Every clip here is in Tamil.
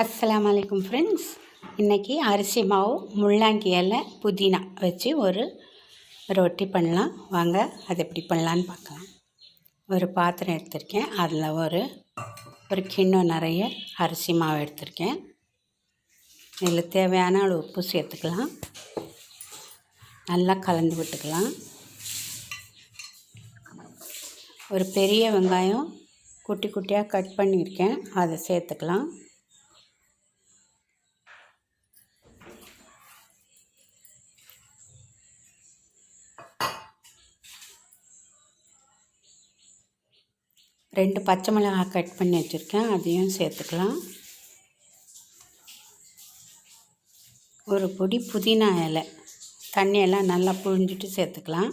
அஸ்லாம் வலைக்கம் ஃப்ரெண்ட்ஸ். இன்றைக்கி அரிசி மாவு முள்ளாங்கி இலை புதினா வச்சு ஒரு ரொட்டி பண்ணலாம். வாங்க அது எப்படி பண்ணலான்னு பார்க்கலாம். ஒரு பாத்திரம் எடுத்திருக்கேன். அதில் ஒரு ஒரு கிண்ணம் நிறைய அரிசி மாவு எடுத்திருக்கேன். இதில் தேவையான அளவு உப்பு சேர்த்துக்கலாம். நல்லா கலந்து விட்டுக்கலாம். ஒரு பெரிய வெங்காயம் குட்டி குட்டியாக கட் பண்ணியிருக்கேன். அதை சேர்த்துக்கலாம். ரெண்டு பச்சை மிளகாய் கட் பண்ணி வச்சுருக்கேன் அதையும் சேர்த்துக்கலாம். ஒரு பொடி புதினா இலை தண்ணியெல்லாம் நல்லா புழிஞ்சிட்டு சேர்த்துக்கலாம்.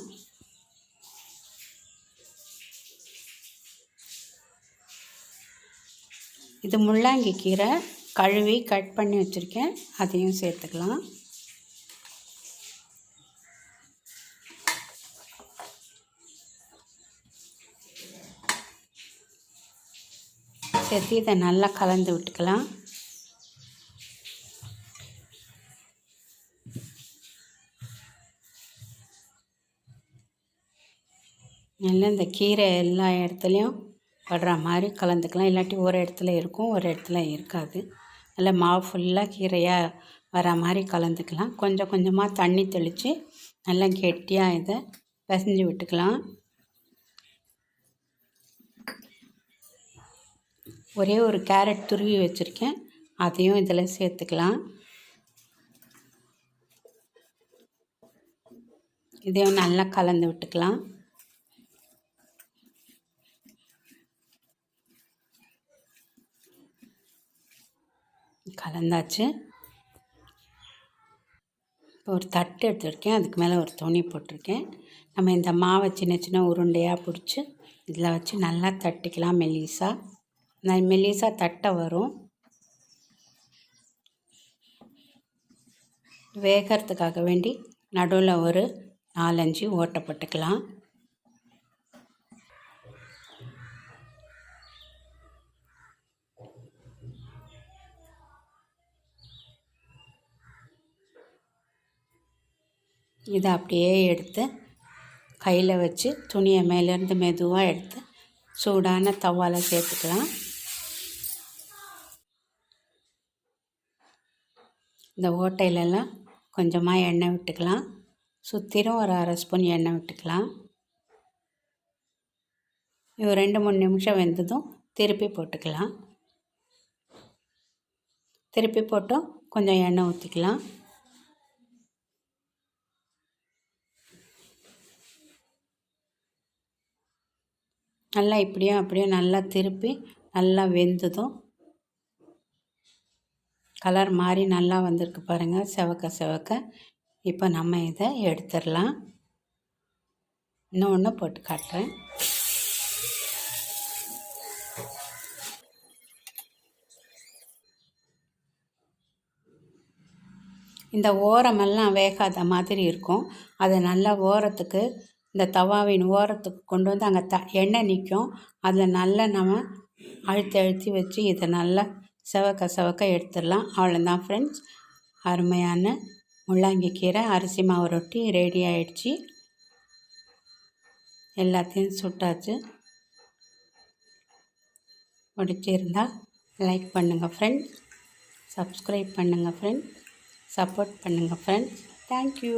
இது முள்ளாங்கி கீரை கழுவி கட் பண்ணி வச்சுருக்கேன் அதையும் சேர்த்துக்கலாம். சேர்த்து இதை நல்லா கலந்து விட்டுக்கலாம். நல்லா இந்த கீரை எல்லா இடத்துலையும் படுற மாதிரி கலந்துக்கலாம். இல்லாட்டி ஒரு இடத்துல இருக்கும் ஒரு இடத்துல இருக்காது. நல்லா மாவு ஃபுல்லாக கீரையாக வர மாதிரி கலந்துக்கலாம். கொஞ்சம் கொஞ்சமாக தண்ணி தெளித்து நல்லா கெட்டியாக இதை பிசைஞ்சு விட்டுக்கலாம். ஒரே ஒரு கேரட் துருவி வச்சுருக்கேன். அதையும் இதில் சேர்த்துக்கலாம். இதையும் நல்லா கலந்து விட்டுக்கலாம். கலந்தாச்சு. இப்போ ஒரு தட்டு எடுத்துருக்கேன். அதுக்கு மேலே ஒரு துணி போட்டிருக்கேன். நம்ம இந்த மாவை சின்ன சின்ன உருண்டையாக பிடிச்சி இதில் வச்சு நல்லா தட்டிக்கலாம் மெலிசாக மெல்லிசாக தட்டை வரும். வேகிறதுக்காக வேண்டி நடுவில் ஒரு நாலஞ்சு ஓட்டப்பட்டுக்கலாம் இதை அப்படியே எடுத்து கையில் வச்சு துணியை மேலேருந்து மெதுவாக எடுத்து சூடான தவாலை சேர்த்துக்கலாம். இந்த ஓட்டையிலலாம் கொஞ்சமாக எண்ணெய் விட்டுக்கலாம். சுற்றிலும் ஒரு அரை ஸ்பூன் எண்ணெய் விட்டுக்கலாம். இது ரெண்டு மூணு நிமிஷம் வெந்ததும் திருப்பி போட்டுக்கலாம். திருப்பி போட்டும் கொஞ்சம் எண்ணெய் ஊற்றிக்கலாம் நல்லா இப்படியும் அப்படியும் நல்லா திருப்பி நல்லா வெந்ததும் கலர் மாதிரி நல்லா வந்திருக்கு பாருங்கள் செவக்க செவக்க. இப்போ நம்ம இதை எடுத்துடலாம். இன்னொன்று போட்டு காட்டுறேன். இந்த ஓரமெல்லாம் வேகாத மாதிரி இருக்கும். அதை நல்லா ஓரத்துக்கு இந்த தவாவின் ஓரத்துக்கு கொண்டு வந்து அங்கே த எண்ணெய் நிற்கும். அதில் நல்லா நம்ம அழுத்தி அழுத்தி வச்சு இதை நல்லா செவக்க செவக்க எடுத்துடலாம். அவ்வளோதான் ஃப்ரெண்ட்ஸ் அருமையான முள்ளங்கி கீரை அரிசி மாவு ரொட்டி ரெடி ஆகிடுச்சி எல்லாத்தையும் சுட்டாச்சு. பிடிச்சிருந்தால் லைக் பண்ணுங்கள் ஃப்ரெண்ட்ஸ் சப்ஸ்கிரைப் பண்ணுங்கள் ஃப்ரெண்ட்ஸ் சப்போர்ட் பண்ணுங்கள் ஃப்ரெண்ட்ஸ் தேங்க்யூ